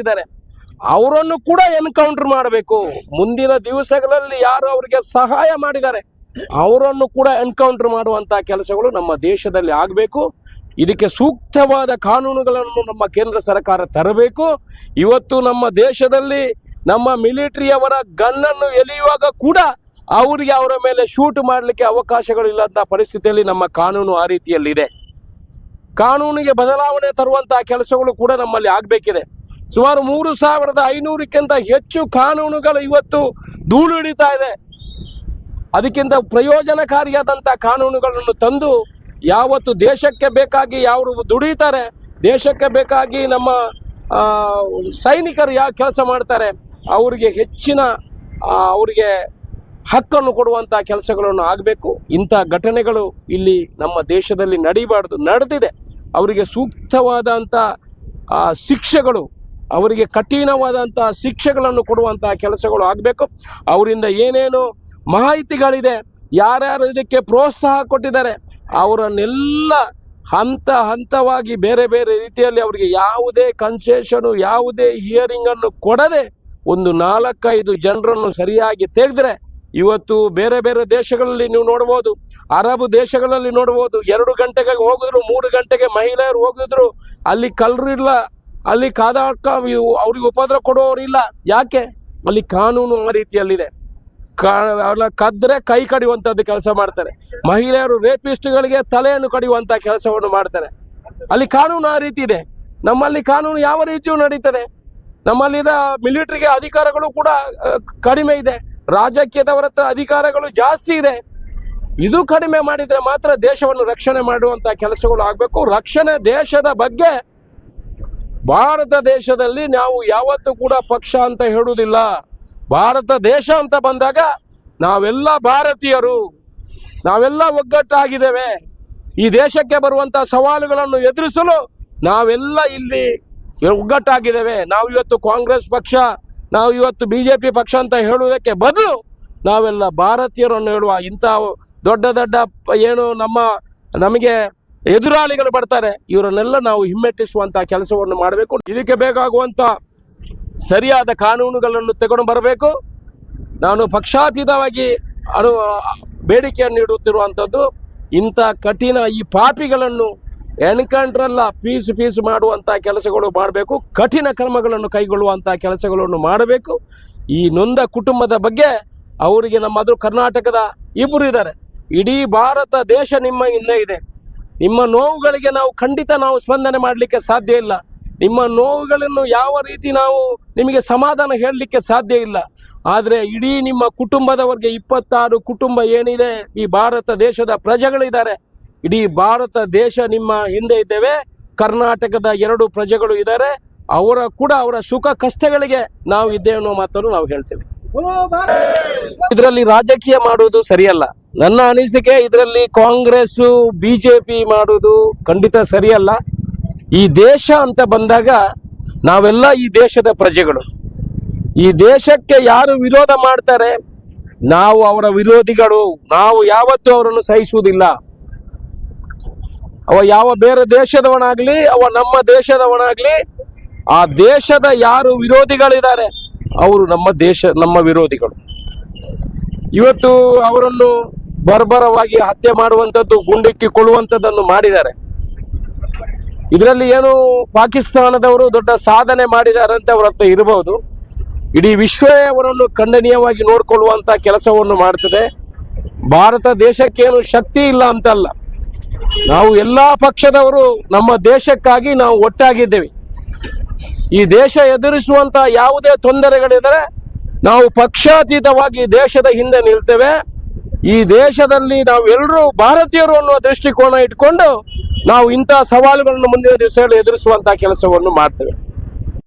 ಇದ್ದಾರೆ. ಅವರನ್ನು ಕೂಡ ಎನ್ಕೌಂಟರ್ ಮಾಡಬೇಕು. ಮುಂದಿನ ದಿವಸಗಳಲ್ಲಿ ಯಾರು ಅವರಿಗೆ ಸಹಾಯ ಮಾಡಿದ್ದಾರೆ, ಅವರನ್ನು ಕೂಡ ಎನ್ಕೌಂಟರ್ ಮಾಡುವಂತಹ ಕೆಲಸಗಳು ನಮ್ಮ ದೇಶದಲ್ಲಿ ಆಗಬೇಕು. ಇದಕ್ಕೆ ಸೂಕ್ತವಾದ ಕಾನೂನುಗಳನ್ನು ನಮ್ಮ ಕೇಂದ್ರ ಸರ್ಕಾರ ತರಬೇಕು. ಇವತ್ತು ನಮ್ಮ ದೇಶದಲ್ಲಿ ನಮ್ಮ ಮಿಲಿಟರಿಯವರ ಗನ್ನನ್ನು ಎಳೆಯುವಾಗ ಕೂಡ ಅವರಿಗೆ ಅವರ ಮೇಲೆ ಶೂಟ್ ಮಾಡಲಿಕ್ಕೆ ಅವಕಾಶಗಳು ಇಲ್ಲಂತ ಪರಿಸ್ಥಿತಿಯಲ್ಲಿ ನಮ್ಮ ಕಾನೂನು ಆ ರೀತಿಯಲ್ಲಿದೆ. ಕಾನೂನಿಗೆ ಬದಲಾವಣೆ ತರುವಂತಹ ಕೆಲಸಗಳು ಕೂಡ ನಮ್ಮಲ್ಲಿ ಆಗಬೇಕಿದೆ. ಸುಮಾರು ಮೂರು ಸಾವಿರದ ಐನೂರಕ್ಕಿಂತ ಹೆಚ್ಚು ಕಾನೂನುಗಳು ಇವತ್ತು ಧೂಳು ಹಿಡಿತಾ ಇದೆ. ಅದಕ್ಕಿಂತ ಪ್ರಯೋಜನಕಾರಿಯಾದಂಥ ಕಾನೂನುಗಳನ್ನು ತಂದು ಯಾವತ್ತು ದೇಶಕ್ಕೆ ಬೇಕಾಗಿ ಯಾರು ದುಡಿತಾರೆ, ದೇಶಕ್ಕೆ ಬೇಕಾಗಿ ನಮ್ಮ ಸೈನಿಕರು ಯಾವ ಕೆಲಸ ಮಾಡ್ತಾರೆ, ಅವರಿಗೆ ಹೆಚ್ಚಿನ ಅವರಿಗೆ ಹಕ್ಕನ್ನು ಕೊಡುವಂಥ ಕೆಲಸಗಳನ್ನು ಆಗಬೇಕು. ಇಂಥ ಘಟನೆಗಳು ಇಲ್ಲಿ ನಮ್ಮ ದೇಶದಲ್ಲಿ ನಡೀಬಾರ್ದು, ನಡೆದಿದೆ. ಅವರಿಗೆ ಸೂಕ್ತವಾದಂಥ ಶಿಕ್ಷೆಗಳು ಅವರಿಗೆ ಕಠಿಣವಾದಂಥ ಶಿಕ್ಷೆಗಳನ್ನು ಕೊಡುವಂತಹ ಕೆಲಸಗಳು ಆಗಬೇಕು. ಅವರಿಂದ ಏನೇನು ಮಾಹಿತಿಗಳಿದೆ, ಯಾರ್ಯಾರು ಇದಕ್ಕೆ ಪ್ರೋತ್ಸಾಹ ಕೊಟ್ಟಿದ್ದಾರೆ, ಅವರನ್ನೆಲ್ಲ ಹಂತ ಹಂತವಾಗಿ ಬೇರೆ ಬೇರೆ ರೀತಿಯಲ್ಲಿ ಅವರಿಗೆ ಯಾವುದೇ ಕನ್ಸೆಷನು ಯಾವುದೇ ಹಿಯರಿಂಗನ್ನು ಕೊಡದೆ ಒಂದು ನಾಲ್ಕೈದು ಜನರನ್ನು ಸರಿಯಾಗಿ ತೆಗೆದ್ರೆ, ಇವತ್ತು ಬೇರೆ ಬೇರೆ ದೇಶಗಳಲ್ಲಿ ನೀವು ನೋಡ್ಬೋದು, ಅರಬ್ ದೇಶಗಳಲ್ಲಿ ನೋಡ್ಬೋದು, ಎರಡು ಗಂಟೆಗೆ ಹೋಗಿದ್ರು, ಮೂರು ಗಂಟೆಗೆ ಮಹಿಳೆಯರು ಹೋಗಿದ್ರು, ಅಲ್ಲಿ ಕಲ್ರಿಲ್ಲ ಅಲ್ಲಿ ಕಾದಾಟ ಅವ್ರಿಗೆ ಉಪದ್ರ ಕೊಡುವವರಿಲ್ಲ ಯಾಕೆ? ಅಲ್ಲಿ ಕಾನೂನು ಆ ರೀತಿಯಲ್ಲಿದೆ. ಕದ್ರೆ ಕೈ ಕಡಿಯುವಂಥದ್ದು ಕೆಲಸ ಮಾಡ್ತಾರೆ. ಮಹಿಳೆಯರು ರೇಪಿಸ್ಟ್ಗಳಿಗೆ ತಲೆಯನ್ನು ಕಡಿಯುವಂಥ ಕೆಲಸವನ್ನು ಮಾಡ್ತಾರೆ. ಅಲ್ಲಿ ಕಾನೂನು ಆ ರೀತಿ ಇದೆ. ನಮ್ಮಲ್ಲಿ ಕಾನೂನು ಯಾವ ರೀತಿಯೂ ನಡೀತದೆ. ನಮ್ಮಲ್ಲಿನ ಮಿಲಿಟರಿಗೆ ಅಧಿಕಾರಗಳು ಕೂಡ ಕಡಿಮೆ ಇದೆ. ರಾಜಕೀಯದವರ ಹತ್ರ ಅಧಿಕಾರಗಳು ಜಾಸ್ತಿ ಇದೆ. ಇದು ಕಡಿಮೆ ಮಾಡಿದರೆ ಮಾತ್ರ ದೇಶವನ್ನು ರಕ್ಷಣೆ ಮಾಡುವಂತ ಕೆಲಸಗಳು ಆಗಬೇಕು. ರಕ್ಷಣೆ ದೇಶದ ಬಗ್ಗೆ ಭಾರತ ದೇಶದಲ್ಲಿ ನಾವು ಯಾವತ್ತೂ ಕೂಡ ಪಕ್ಷ ಅಂತ ಹೇಳುವುದಿಲ್ಲ. ಭಾರತ ದೇಶ ಅಂತ ಬಂದಾಗ ನಾವೆಲ್ಲ ಭಾರತೀಯರು. ನಾವೆಲ್ಲ ಒಗ್ಗಟ್ಟಾಗಿದ್ದೇವೆ. ಈ ದೇಶಕ್ಕೆ ಬರುವಂಥ ಸವಾಲುಗಳನ್ನು ಎದುರಿಸಲು ನಾವೆಲ್ಲ ಇಲ್ಲಿ ಒಗ್ಗಟ್ಟಾಗಿದ್ದೇವೆ. ನಾವು ಇವತ್ತು ಕಾಂಗ್ರೆಸ್ ಪಕ್ಷ, ನಾವು ಇವತ್ತು ಬಿಜೆಪಿ ಪಕ್ಷ ಅಂತ ಹೇಳುವುದಕ್ಕೆ ಬದಲು ನಾವೆಲ್ಲ ಭಾರತೀಯರನ್ನು ಹೇಳುವ ಇಂಥ ದೊಡ್ಡ ದೊಡ್ಡ ಏನು ನಮ್ಮ ನಮಗೆ ಎದುರಾಳಿಗಳು ಬರ್ತಾರೆ. ಇವರನ್ನೆಲ್ಲ ನಾವು ಹಿಮ್ಮೆಟ್ಟಿಸುವಂತಹ ಕೆಲಸವನ್ನು ಮಾಡಬೇಕು. ಇದಕ್ಕೆ ಬೇಕಾಗುವಂತ ಸರಿಯಾದ ಕಾನೂನುಗಳನ್ನು ತೆಗೆದು ಬರಬೇಕು. ನಾನು ಪಕ್ಷಾತೀತವಾಗಿ ಅನು, ಬೇಡಿಕೆಯನ್ನು ಇಡುತ್ತಿರುವಂಥದ್ದು ಇಂಥ ಕಠಿಣ ಈ ಪಾಪಿಗಳನ್ನು ಎನ್ಕಂಡ್ರಲ್ಲ ಪೀಸು ಪೀಸು ಮಾಡುವಂಥ ಕೆಲಸಗಳು ಮಾಡಬೇಕು. ಕಠಿಣ ಕ್ರಮಗಳನ್ನು ಕೈಗೊಳ್ಳುವಂಥ ಕೆಲಸಗಳನ್ನು ಮಾಡಬೇಕು. ಈ ನೊಂದ ಕುಟುಂಬದ ಬಗ್ಗೆ ಅವರಿಗೆ ನಮ್ಮದು ಕರ್ನಾಟಕದ ಇಬ್ಬರು ಇದ್ದಾರೆ. ಇಡೀ ಭಾರತ ದೇಶ ನಿಮ್ಮ ಹಿಂದೆ ಇದೆ. ನಿಮ್ಮ ನೋವುಗಳಿಗೆ ನಾವು ಖಂಡಿತ ನಾವು ಸ್ಪಂದನೆ ಮಾಡಲಿಕ್ಕೆ ಸಾಧ್ಯ ಇಲ್ಲ. ನಿಮ್ಮ ನೋವುಗಳನ್ನು ಯಾವ ರೀತಿ ನಾವು ನಿಮಗೆ ಸಮಾಧಾನ ಹೇಳಲಿಕ್ಕೆ ಸಾಧ್ಯ ಇಲ್ಲ. ಆದರೆ ಇಡೀ ನಿಮ್ಮ ಕುಟುಂಬದವರಿಗೆ ಇಪ್ಪತ್ತಾರು ಕುಟುಂಬ ಏನಿದೆ ಈ ಭಾರತ ದೇಶದ ಪ್ರಜೆಗಳಿದ್ದಾರೆ. ಇಡೀ ಭಾರತ ದೇಶ ನಿಮ್ಮ ಹಿಂದೆ ಇದ್ದೇವೆ. ಕರ್ನಾಟಕದ ಎರಡು ಪ್ರಜೆಗಳು ಇದ್ದಾರೆ. ಅವರ ಕೂಡ ಅವರ ಸುಖ ಕಷ್ಟಗಳಿಗೆ ನಾವು ಇದ್ದೇವೆ ಅನ್ನೋ ಮಾತನ್ನು ನಾವು ಹೇಳ್ತೇವೆ. ಇದರಲ್ಲಿ ರಾಜಕೀಯ ಮಾಡುವುದು ಸರಿಯಲ್ಲ. ನನ್ನ ಅನಿಸಿಕೆ ಇದರಲ್ಲಿ ಕಾಂಗ್ರೆಸ್ ಬಿಜೆಪಿ ಮಾಡೋದು ಖಂಡಿತ ಸರಿಯಲ್ಲ. ಈ ದೇಶ ಅಂತ ಬಂದಾಗ ನಾವೆಲ್ಲ ಈ ದೇಶದ ಪ್ರಜೆಗಳು. ಈ ದೇಶಕ್ಕೆ ಯಾರು ವಿರೋಧ ಮಾಡ್ತಾರೆ? ನಾವು ಅವರ ವಿರೋಧಿಗಳು. ನಾವು ಯಾವತ್ತೂ ಅವರನ್ನು ಸಹಿಸುವುದಿಲ್ಲ. ಅವ ಯಾವ ಬೇರೆ ದೇಶದವನಾಗ್ಲಿ, ಅವ ನಮ್ಮ ದೇಶದವನಾಗ್ಲಿ, ಆ ದೇಶದ ಯಾರು ವಿರೋಧಿಗಳಿದ್ದಾರೆ, ಅವರು ನಮ್ಮ ದೇಶ, ನಮ್ಮ ವಿರೋಧಿಗಳು. ಇವತ್ತು ಅವರನ್ನು ಬರ್ಬರವಾಗಿ ಹತ್ಯೆ ಮಾಡುವಂಥದ್ದು, ಗುಂಡಿಕ್ಕಿಕೊಳ್ಳುವಂಥದ್ದನ್ನು ಮಾಡಿದ್ದಾರೆ. ಇದರಲ್ಲಿ ಏನು ಪಾಕಿಸ್ತಾನದವರು ದೊಡ್ಡ ಸಾಧನೆ ಮಾಡಿದಾರಂತೆ ಅವರ ಹತ್ರ ಇರಬಹುದು ಇಡೀ ವಿಶ್ವವೇ ಅವರನ್ನು ಖಂಡನೀಯವಾಗಿ ನೋಡಿಕೊಳ್ಳುವಂಥ ಕೆಲಸವನ್ನು ಮಾಡ್ತದೆ. ಭಾರತ ದೇಶಕ್ಕೇನು ಶಕ್ತಿ ಇಲ್ಲ ಅಂತಲ್ಲ. ನಾವು ಎಲ್ಲಾ ಪಕ್ಷದವರು ನಮ್ಮ ದೇಶಕ್ಕಾಗಿ ನಾವು ಒಟ್ಟಾಗಿದ್ದೇವೆ. ಈ ದೇಶ ಎದುರಿಸುವಂತ ಯಾವುದೇ ತೊಂದರೆಗಳಿದ್ದರೆ ನಾವು ಪಕ್ಷಾತೀತವಾಗಿ ದೇಶದ ಹಿಂದೆ ನಿಲ್ತೇವೆ. ಈ ದೇಶದಲ್ಲಿ ನಾವೆಲ್ಲರೂ ಭಾರತೀಯರು ಅನ್ನುವ ದೃಷ್ಟಿಕೋನ ಇಟ್ಕೊಂಡು ನಾವು ಇಂತಹ ಸವಾಲುಗಳನ್ನು ಮುಂದಿನ ದಿವಸಗಳಲ್ಲಿ ಎದುರಿಸುವಂತಹ ಕೆಲಸವನ್ನು ಮಾಡ್ತೇವೆ.